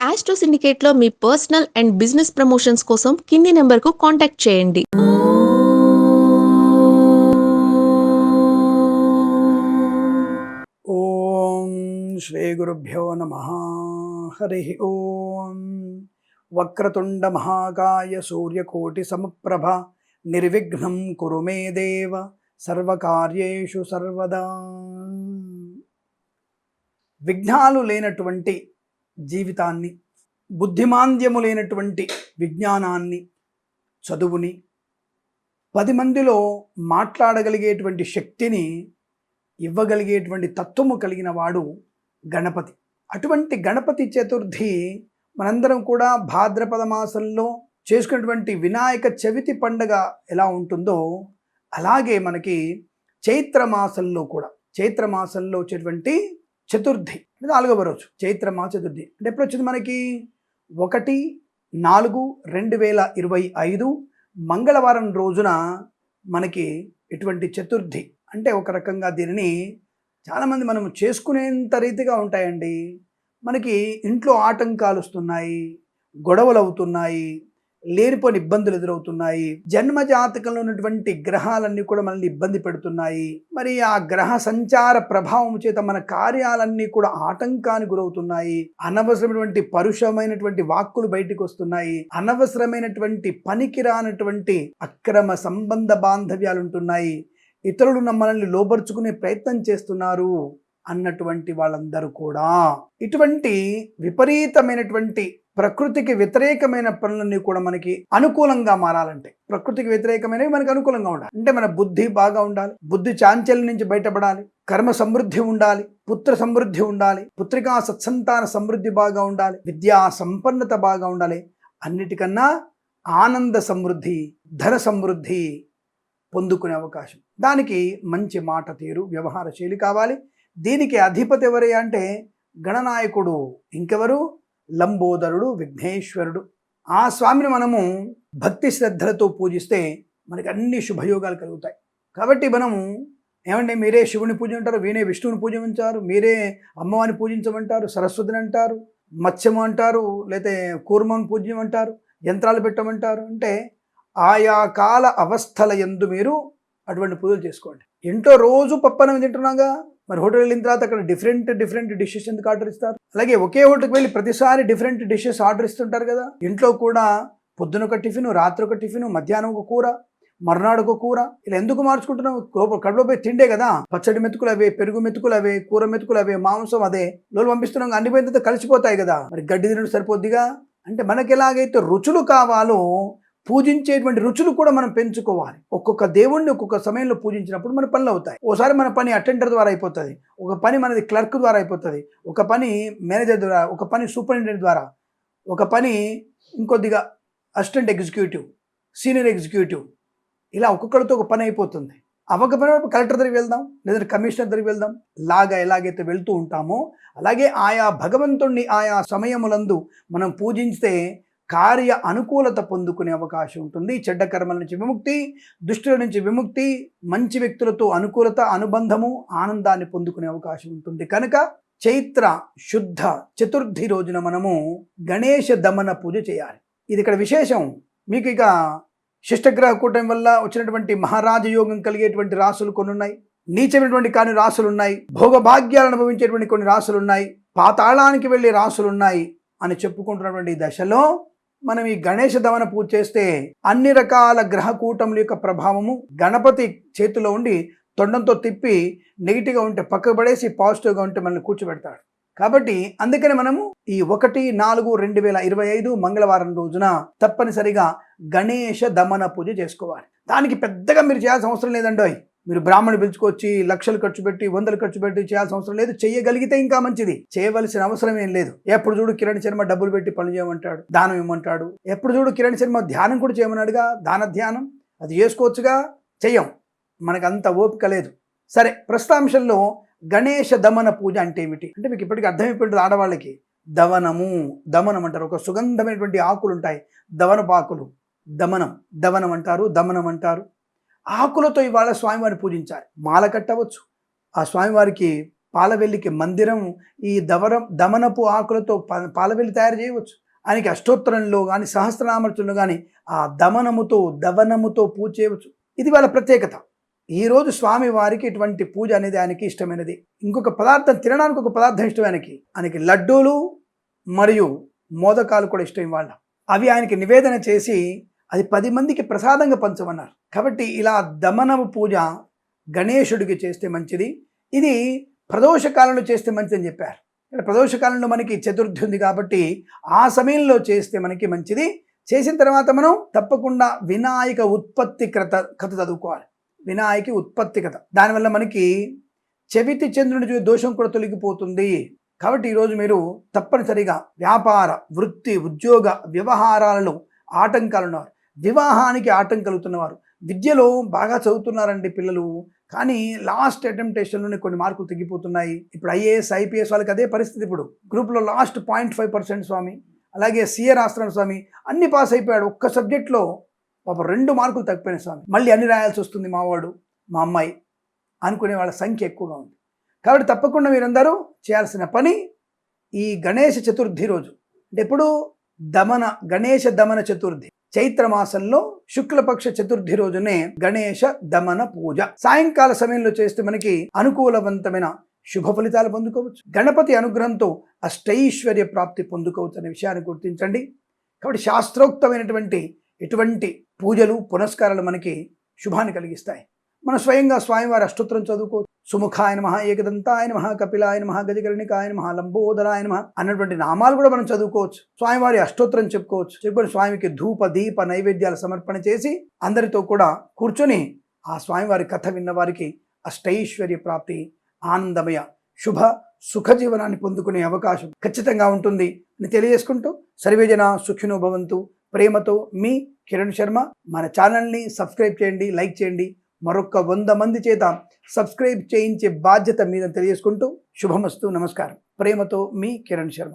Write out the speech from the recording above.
Astro సిండికేట్లో మీ personal and business promotions కోసం కింది నెంబర్కు కాంటాక్ట్ చేయండి. ఓం శ్రీ గురుభ్యో నమ. హరి ఓం. వక్రతుండ మహాకాయ సూర్యకోటి సమప్రభ. నిర్విఘ్నం కురు మే దేవ. సర్వకార్యేషు సర్వదా. విఘ్నాలు లేనటువంటి జీవితాన్ని బుద్ధిమాంద్యము లేనటువంటి విజ్ఞానాన్ని చదువుని పది మందిలో మాట్లాడగలిగేటువంటి శక్తిని ఇవ్వగలిగేటువంటి తత్వము కలిగిన వాడు గణపతి. అటువంటి గణపతి చతుర్థి మనందరం కూడా భాద్రపద మాసంలో చేసుకున్నటువంటి వినాయక చవితి పండగ ఎలా ఉంటుందో అలాగే మనకి చైత్ర మాసంలో కూడా చైత్ర మాసంలో వచ్చేటువంటి చతుర్థి అంటే నాలుగవ రోజు చైత్ర చతుర్థి. అంటే ఎప్పుడు వచ్చింది మనకి? ఒకటి నాలుగు రెండు వేల ఇరవై ఐదు మంగళవారం రోజున మనకి ఇటువంటి చతుర్థి. అంటే ఒక రకంగా దీనిని చాలామంది మనం చేసుకునేంత రీతిగా ఉంటాయండి. మనకి ఇంట్లో ఆటంకాలు వస్తున్నాయి గొడవలు అవుతున్నాయి లేనిపోని ఇబ్బందులు ఎదురవుతున్నాయి. జన్మ జాతకంలో ఉన్నటువంటి గ్రహాలన్నీ కూడా మనల్ని ఇబ్బంది పెడుతున్నాయి. మరి ఆ గ్రహ సంచార ప్రభావం చేత మన కార్యాలన్నీ కూడా ఆటంకానికి గురవుతున్నాయి. అనవసరమైనటువంటి పరుషమైనటువంటి వాక్కులు బయటికి వస్తున్నాయి. అనవసరమైనటువంటి పనికిరానటువంటి అక్రమ సంబంధ బాంధవ్యాలు ఉంటున్నాయి. ఇతరులు మనల్ని లోబరుచుకునే ప్రయత్నం చేస్తున్నారు అన్నటువంటి వాళ్ళందరూ కూడా. ఇటువంటి విపరీతమైనటువంటి ప్రకృతికి వ్యతిరేకమైన పనులన్నీ కూడా మనకి అనుకూలంగా మారాలంటే ప్రకృతికి వ్యతిరేకమైనవి మనకి అనుకూలంగా ఉండాలి. అంటే మన బుద్ధి బాగా ఉండాలి బుద్ధి చాంచల్యం నుంచి బయటపడాలి కర్మ సమృద్ధి ఉండాలి పుత్ర సమృద్ధి ఉండాలి పుత్రికా సత్సంతాన సమృద్ధి బాగా ఉండాలి విద్యా సంపన్నత బాగా ఉండాలి. అన్నిటికన్నా ఆనంద సమృద్ధి ధన సమృద్ధి పొందుకునే అవకాశం. దానికి మంచి మాట తీరు వ్యవహార శైలి కావాలి. దీనికి అధిపతి ఎవరే అంటే గణనాయకుడు. ఇంకెవరు? లంబోదరుడు విఘ్నేశ్వరుడు. ఆ స్వామిని మనము భక్తి శ్రద్ధలతో పూజిస్తే మనకి అన్ని శుభయోగాలు కలుగుతాయి. కాబట్టి మనము ఏమంటే మీరే శివుని పూజింటారు వీనే విష్ణువుని పూజించారు మీరే అమ్మవారిని పూజించమంటారు సరస్వతిని అంటారు మత్స్యము అంటారు లేతే కూర్మను పూజ్యమంటారు యంత్రాలు పెట్టమంటారు అంటే ఆయా కాల అవస్థల ఎందు మీరు అటువంటి పూజలు చేసుకోండి. ఇంట్లో రోజు పప్పనం తింటున్నాగా? మరి హోటల్ వెళ్ళిన తర్వాత అక్కడ డిఫరెంట్ డిఫరెంట్ డిషెస్ ఎందుకు ఆర్డర్ ఇస్తారు? అలాగే ఒకే హోటల్కి వెళ్ళి ప్రతిసారి డిఫరెంట్ డిషెస్ ఆర్డర్ ఇస్తుంటారు కదా? ఇంట్లో కూడా పొద్దున ఒక టిఫిన్ రాత్రి ఒక టిఫిన్ మధ్యాహ్నం ఒక కూర మర్నాడు ఒక కూర. ఇలా ఎందుకు మార్చుకుంటున్నావు కడుపులో పోయి తిండే కదా? పచ్చడి మెతుకులు అవే పెరుగు మెతుకులు అవే కూర మెతుకులు అవే మాంసం అదే లోలు పంపిస్తున్నాం అన్ని పోయిన తర్వాత కలిసిపోతాయి కదా. మరి గడ్డి తినడం సరిపోద్దిగా? అంటే మనకి ఎలాగైతే రుచులు కావాలో పూజించేటువంటి రుచులు కూడా మనం పెంచుకోవాలి. ఒక్కొక్క దేవుణ్ణి ఒక్కొక్క సమయంలో పూజించినప్పుడు మన పనులు అవుతాయి. ఓసారి మన పని అటెండర్ ద్వారా అయిపోతుంది. ఒక పని మనది క్లర్క్ ద్వారా అయిపోతుంది. ఒక పని మేనేజర్ ద్వారా ఒక పని సూపరింటెండెంట్ ద్వారా ఒక పని ఇంకొద్దిగా అసిస్టెంట్ ఎగ్జిక్యూటివ్ సీనియర్ ఎగ్జిక్యూటివ్ ఇలా ఒక్కొక్కరితో ఒక పని అయిపోతుంది. అవ్వకపోయినా కలెక్టర్ దగ్గరికి వెళ్దాం లేదంటే కమిషనర్ దగ్గరికి వెళ్దాం. లాగా ఎలాగైతే వెళ్తూ ఉంటామో అలాగే ఆయా భగవంతుణ్ణి ఆయా సమయములందు మనం పూజించితే కార్య అనుకూలత పొందుకునే అవకాశం ఉంటుంది. చెడ్డ కర్మల నుంచి విముక్తి దుష్టుల నుంచి విముక్తి మంచి వ్యక్తులతో అనుకూలత అనుబంధము ఆనందాన్ని పొందుకునే అవకాశం ఉంటుంది. కనుక చైత్ర శుద్ధ చతుర్థి రోజున మనము గణేష దమన పూజ చేయాలి. ఇది ఇక్కడ విశేషం. మీకు ఇక శిష్టగ్రహ కూటమి వల్ల వచ్చినటువంటి మహారాజ యోగం కలిగేటువంటి రాసులు కొన్ని ఉన్నాయి నీచమైనటువంటి కాని రాసులు ఉన్నాయి భోగభాగ్యాలను అనుభవించేటువంటి కొన్ని రాసులు ఉన్నాయి పాతాళానికి వెళ్ళే రాసులు ఉన్నాయి అని చెప్పుకుంటున్నటువంటి దశలో మనం ఈ గణేష దమన పూజ చేస్తే అన్ని రకాల గ్రహ కూటముల యొక్క ప్రభావము గణపతి చేతిలో ఉండి తొండంతో తిప్పి నెగిటివ్గా ఉంటే పక్కకు పడేసి పాజిటివ్గా ఉంటే మనల్ని కూర్చోబెడతాడు. కాబట్టి అందుకని మనము ఈ ఒకటి నాలుగు రెండు వేల ఇరవై ఐదు మంగళవారం రోజున తప్పనిసరిగా గణేష దమన పూజ చేసుకోవాలి. దానికి పెద్దగా మీరు చేయాల్సిన అవసరం లేదండోయ్. మీరు బ్రాహ్మణి పిలుచుకొచ్చి లక్షలు ఖర్చు పెట్టి వందలు ఖర్చు పెట్టి చేయాల్సిన అవసరం లేదు. చేయగలిగితే ఇంకా మంచిది. చేయవలసిన అవసరం ఏం లేదు. ఎప్పుడు చూడు కిరణ్ శర్మ డబ్బులు పెట్టి పనులు చేయమంటాడు దానం ఇవ్వమంటాడు. ఎప్పుడు చూడు కిరణ్ శర్మ ధ్యానం కూడా చేయమన్నాడుగా? దాన ధ్యానం. అది చేసుకోవచ్చుగా? చెయ్యం మనకు అంత ఓపిక లేదు. సరే ప్రస్తాంశంలో గణేష దమన పూజ అంటే ఏమిటి? అంటే మీకు ఇప్పటికీ అర్థమైపోయింది ఆడవాళ్ళకి. దవనము. దమనం అంటారు. ఒక సుగంధమైనటువంటి ఆకులు ఉంటాయి దవనపాకులు. దమనం. దవనం అంటారు దమనం అంటారు ఆకులతో ఇవాళ స్వామివారిని పూజించాలి. మాల కట్టవచ్చు. ఆ స్వామివారికి పాలవెల్లికి మందిరం ఈ దవరం దమనపు ఆకులతో పాలవెల్లి తయారు చేయవచ్చు. ఆయనకి అష్టోత్తరంలో కానీ సహస్రనామర్చంలో కానీ ఆ దమనముతో దవనముతో పూజ చేయవచ్చు. ఇది వాళ్ళ ప్రత్యేకత. ఈరోజు స్వామి వారికి ఇటువంటి పూజ అనేది ఆయనకి ఇష్టమైనది. ఇంకొక పదార్థం తినడానికి ఒక పదార్థం ఇష్టం ఆయనకి. ఆయనకి లడ్డూలు మరియు మోదకాలు కూడా ఇష్టం వాళ్ళ. అవి ఆయనకి నివేదన చేసి అది పది మందికి ప్రసాదంగా పంచమన్నారు. కాబట్టి ఇలా దమనము పూజ గణేశుడికి చేస్తే మంచిది. ఇది ప్రదోష కాలంలో చేస్తే మంచిదని చెప్పారు. ఇక్కడ ప్రదోష కాలంలో మనకి చతుర్థి ఉంది కాబట్టి ఆ సమయంలో చేస్తే మనకి మంచిది. చేసిన తర్వాత మనం తప్పకుండా వినాయక ఉత్పత్తి కథ కథ చదువుకోవాలి. వినాయక ఉత్పత్తి కథ. దానివల్ల మనకి చెవితి చంద్రుని చూసి దోషం కూడా తొలగిపోతుంది. కాబట్టి ఈరోజు మీరు తప్పనిసరిగా వ్యాపార వృత్తి ఉద్యోగ వ్యవహారాలలో ఆటంకాలు ఉన్నారు వివాహానికి ఆటం కలుగుతున్నవారు. విద్యలో బాగా చదువుతున్నారండి పిల్లలు. కానీ లాస్ట్ అటెంప్టేషన్లోనే కొన్ని మార్కులు తగ్గిపోతున్నాయి. ఇప్పుడు ఐఏఎస్ ఐపీఎస్ వాళ్ళకి అదే పరిస్థితి ఇప్పుడు. గ్రూప్లో last point five percent Swami అలాగే సిఏ రాస్తున్నాడు స్వామి అన్ని పాస్ అయిపోయాడు. ఒక్క సబ్జెక్ట్లో పాప రెండు మార్కులు తగ్గిపోయినాయి స్వామి. మళ్ళీ అన్ని రాయాల్సి వస్తుంది మావాడు మా అమ్మాయి అనుకునే వాళ్ళ సంఖ్య ఎక్కువగా ఉంది. కాబట్టి తప్పకుండా మీరందరూ చేయాల్సిన పని ఈ గణేష చతుర్థి రోజు. అంటే ఎప్పుడు? దమన గణేష దమన చతుర్థి. చైత్ర మాసంలో శుక్లపక్ష చతుర్థి రోజునే గణేష దమన పూజ. సాయంకాల సమయంలో చేస్తే మనకి అనుకూలవంతమైన శుభ ఫలితాలు పొందుకోవచ్చు. గణపతి అనుగ్రహంతో అష్టైశ్వర్య ప్రాప్తి పొందుకోవచ్చు అనే విషయాన్ని గుర్తించండి. కాబట్టి శాస్త్రోక్తమైనటువంటి ఎటువంటి పూజలు పునస్కారాలు మనకి శుభాన్ని కలిగిస్తాయి. మన స్వయంగా స్వామివారి అష్టోత్తరం చదువుకో సుముఖాయ నమ ఏకదంతాయ నమ కపిలాయ నమ గజకర్ణికాయ నమ లంబోదరాయ నమ అన్నటువంటి నామాలు కూడా మనం చదువుకోవచ్చు. స్వామివారి అష్టోత్తరం చెప్పుకోవచ్చు. చెప్పుకొని స్వామికి ధూప దీప నైవేద్యాలు సమర్పణ చేసి అందరితో కూడా కూర్చొని ఆ స్వామివారి కథ విన్న వారికి అష్టైశ్వర్య ప్రాప్తి ఆనందమయ శుభ సుఖ జీవనాన్ని పొందుకునే అవకాశం ఖచ్చితంగా ఉంటుంది అని తెలియజేసుకుంటూ సర్వేజన సుఖినో భవంతు. ప్రేమతో మీ కిరణ్ శర్మ. మన ఛానల్ని సబ్స్క్రైబ్ చేయండి లైక్ చేయండి. మరొక వంద మంది చేత సబ్స్క్రైబ్ చేయించే బాధ్యత మీద తెలియజేసుకుంటూ శుభమస్తు నమస్కారం. ప్రేమతో మీ కిరణ్ శర్మ.